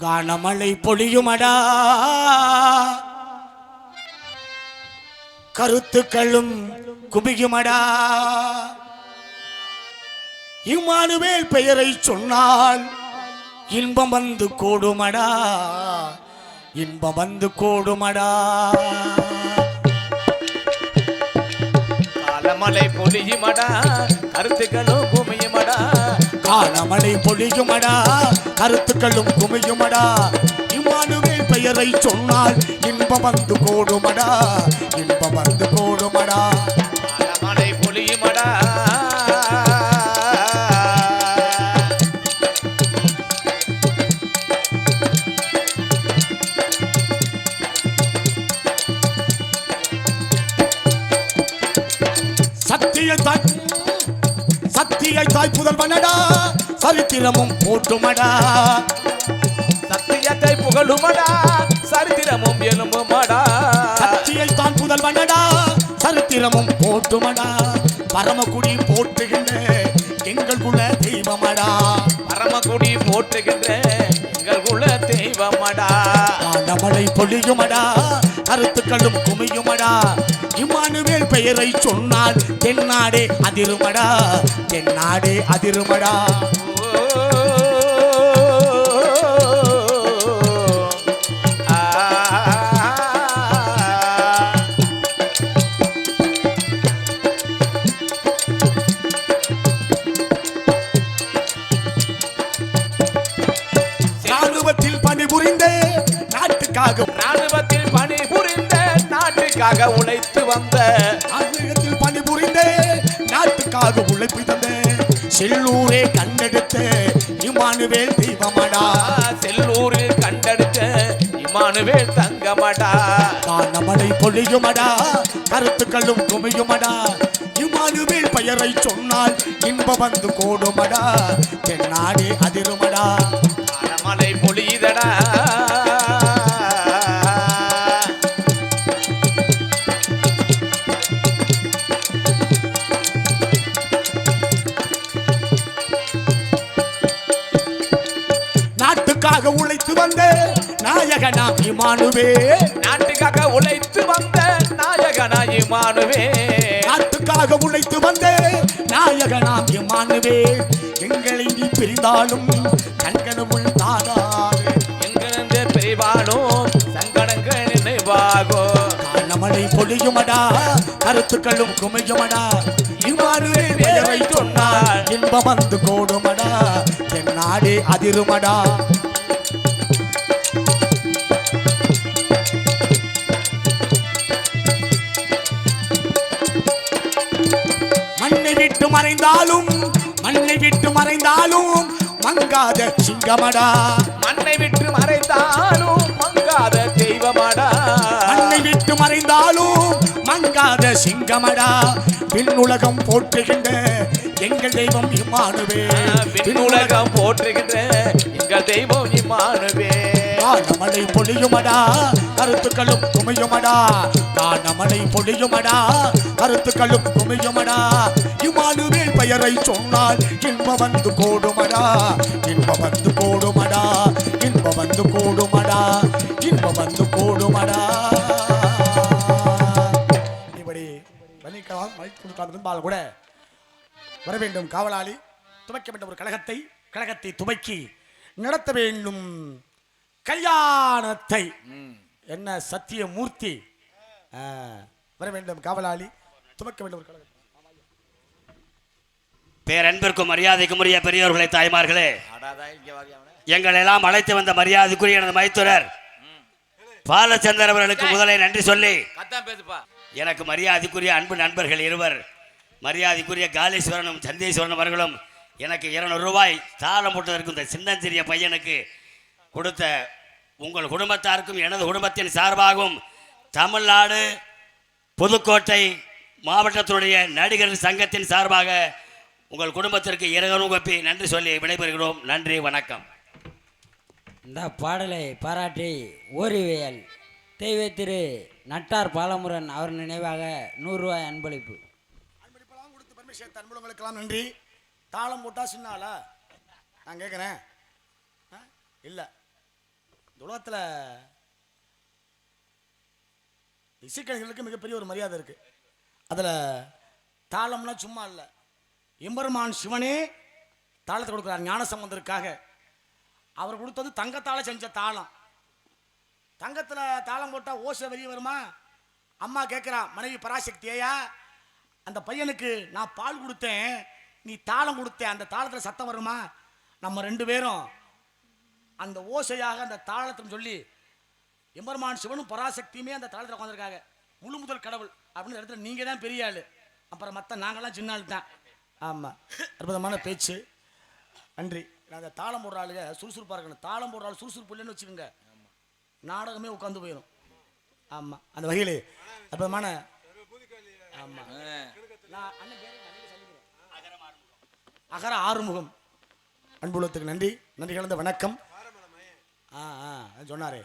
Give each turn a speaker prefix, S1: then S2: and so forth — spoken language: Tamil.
S1: கானமழை பொழியுமடா. கருத்துக்களும் குபியுமடா இம்மானுவேல் பெயரை சொன்னால் இன்பம் வந்து கூடுமடா. இன்பம் வந்து கூடுமடா.
S2: காலமலை பொழியுமடா கருத்துக்களும் குமியுமடா
S1: கானமழை பொழியுமடா கருத்துக்களும் குமியுமடா. இம்மானுவேல் பெயரை சொன்னால் இன்பம் வந்து கூடுமடா. சத்தியை தாய் புதல்வனடா சரித்திரமும் போட்டுமடா
S2: சத்தியத்தை புகழுமடா. சரித்திரமும் எலும்புமடா
S1: சத்தியை தான் புதல்வனடா சரித்திரமும் போட்டுமடா பரமக்குடி போற்றுகின்ற எங்கள் குல தெய்வமடா.
S2: பரமக்குடி போற்றுகின்ற எங்கள் குல தெய்வமடா.
S1: ஆனமழை பொழியுமடா. கருத்துக்களும் குமியுமடா. இமானுவேல் பெயரை சொன்னால் தென்னாடே அதிருமடா. தென்னாடே அதிருமடா. நாட்டுக்காக
S2: உழைத்து வந்த
S1: ஆன்மீகத்தில் பணிபுரிந்தே நாட்டுக்காக உழைப்பு தந்தே செல்லூரே கண்டெடுத்த இமானுவேல் தெய்வமடா.
S2: செல்லூரில் கண்டெடுத்த இமானுவேல் தங்கமடா.
S1: கானமடை பொழியுமடா. கருத்துக்களும் குமியுமடா. இமானுவேல் பெயரை சொன்னால் இன்ப வந்து கோடுமடா. தென்னாடே அதிருமடா. நாட்டுக்காக உழைத்து வந்த நாயகனாம் இமானுவே.
S2: நாட்டுக்காக உழைத்து வந்த நாயகனா இமானுவே.
S1: நாட்டுக்காக உழைத்து வந்த நாயகனாம் இமானுவே. எங்களை நீ பிரிந்தாலும் கண்கனமுள் தானாது
S2: எங்கிருந்த பிரிவானும்? சங்கடங்கள் நினைவாகும்
S1: காலமழை பொழியுமடா கருத்துக்களும் குமையுமடா. இவ்வாறுவே பெயரை சொன்னால் இன்பம் வந்து கோடுமடா என் நாடே அதிருமடா. மண்ணை விட்டு மறைந்தாலும் மண்ணை விட்டு மறைந்தாலும் மங்காத சிங்கமடா.
S2: மண்ணை விட்டு மறைந்தாலும் மங்காத தெய்வமடா.
S1: மண்ணை விட்டு மறைந்தாலும் மங்காத சிங்கமடா. விண்ணுலகம் போற்றுகின்ற எங்கள் தெய்வம் இம்மானுவே.
S2: விண்ணுலகம் போற்றுகின்ற எங்கள் தெய்வம் இம்மானுவே.
S1: கானமழை பொழியுமடா கருத்துக்களும் குமையுமடா. கானமழை பொழியுமடா கருத்துக்களும் குமையுமடா. இம்மானுவேல் பெயரை சொன்னால் இன்ப வந்து கோடுமடா. இன்ப வந்து கோடுமடா இன்ப வந்து கோடுமடா. இன்ப வந்து இருந்தால் கூட வர வேண்டும். காவலாளி துவைக்க வேண்டும் ஒரு கழகத்தை கழகத்தை துவக்கி நடத்த வேண்டும். கல்யாணத்தை. என்ன சத்தியமூர்த்தி? ஆ, வர வேண்டும். காவலாளி துவக்க வேண்டும் ஒரு கழகத்தை.
S3: பேரன்பிற்கும் மரியாதைக்கும் உரிய பெரியோர்களே தாய்மார்களே. எங்களை எல்லாம் அழைத்து வந்த மரியாதைக்குரிய எனது மைத்துனர் பாலச்சந்தர் அவர்களுக்கு முதலை நன்றி சொல்லி
S2: பேசுப்பா.
S3: எனக்கு மரியாதைக்குரிய அன்பு நண்பர்கள் இருவர் மரியாதைக்குரிய காளீஸ்வரனும் சந்தீஸ்வரன் அவர்களும் எனக்கு இருநூறு ரூபாய் தாளம் போட்டதற்கு இந்த சின்னஞ்சிறிய பையனுக்கு கொடுத்த உங்கள் குடும்பத்தாருக்கும் எனது குடும்பத்தின் சார்பாகவும் தமிழ்நாடு புதுக்கோட்டை மாவட்டத்தினுடைய நடிகர் சங்கத்தின் சார்பாக உங்கள் குடும்பத்திற்கு இரகரும் கப்பி நன்றி சொல்லி விடைபெறுகிறோம். நன்றி வணக்கம்.
S4: இந்த பாடலை பாராட்டி ஓரிவியல் தெய்வ திரு நட்டார் பாலமுரன் அவர் நினைவாக நூறுரூவாய் அன்பளிப்பு.
S1: அன்பளிப்பெல்லாம் கொடுத்து பர்மிஷன் அன்புலங்களுக்கெல்லாம் நன்றி. தாளம் போட்டால் சின்னாலா நான் கேட்குறேன் இல்லை. இந்த உலகத்தில் இசைக்கலைஞர்களுக்கு மிகப்பெரிய ஒரு மரியாதை இருக்குது அதில் தாளம்னா சும்மா இல்லை. எம்பெருமான் சிவனே தாளத்தை கொடுக்குறார் ஞான சம்பந்தருக்காக அவர் கொடுத்தது தங்கத்தால் செஞ்ச தாளம். தங்கத்தில் தாளம் போட்டால் ஓசை வெளியே வருமா? அம்மா கேட்குறா மனைவி பராசக்தியா அந்த பையனுக்கு நான் பால் கொடுத்தேன். நீ தாளம் கொடுத்த அந்த தாளத்தில் சத்தம் வருமா? நம்ம ரெண்டு பேரும் அந்த ஓசையாக அந்த தாளத்துன்னு சொல்லி எம்பெருமான் சிவனும் பராசக்தியுமே அந்த தாளத்தில் உட்காந்துருக்காங்க முழு முதல் கடவுள். அப்படின்னு இடத்துல நீங்கள் தான் பெரிய ஆள். அப்புறம் மற்ற நாங்களாம் சின்ன ஆள் தான். ஆமாம் அற்புதமான பேச்சு. நன்றி. நான் அந்த தாளம் போடுற ஆளுங்க சுறுசுறுப்பாக இருக்கணும். தாளம் போடுற ஆள் சுறுசுறுப்பு இல்லைன்னு வச்சுக்கோங்க. நாடகமே உட்காந்து போயிடும் ஆமாம் அந்த வகையில். அற்புதமான ஆமாம் நான் அண்ணன் அகர ஆறுமுகம். அன்புள்ளத்துக்கு நன்றி. நன்றி கலந்த வணக்கம். ஆ ஆ சொன்னாரே.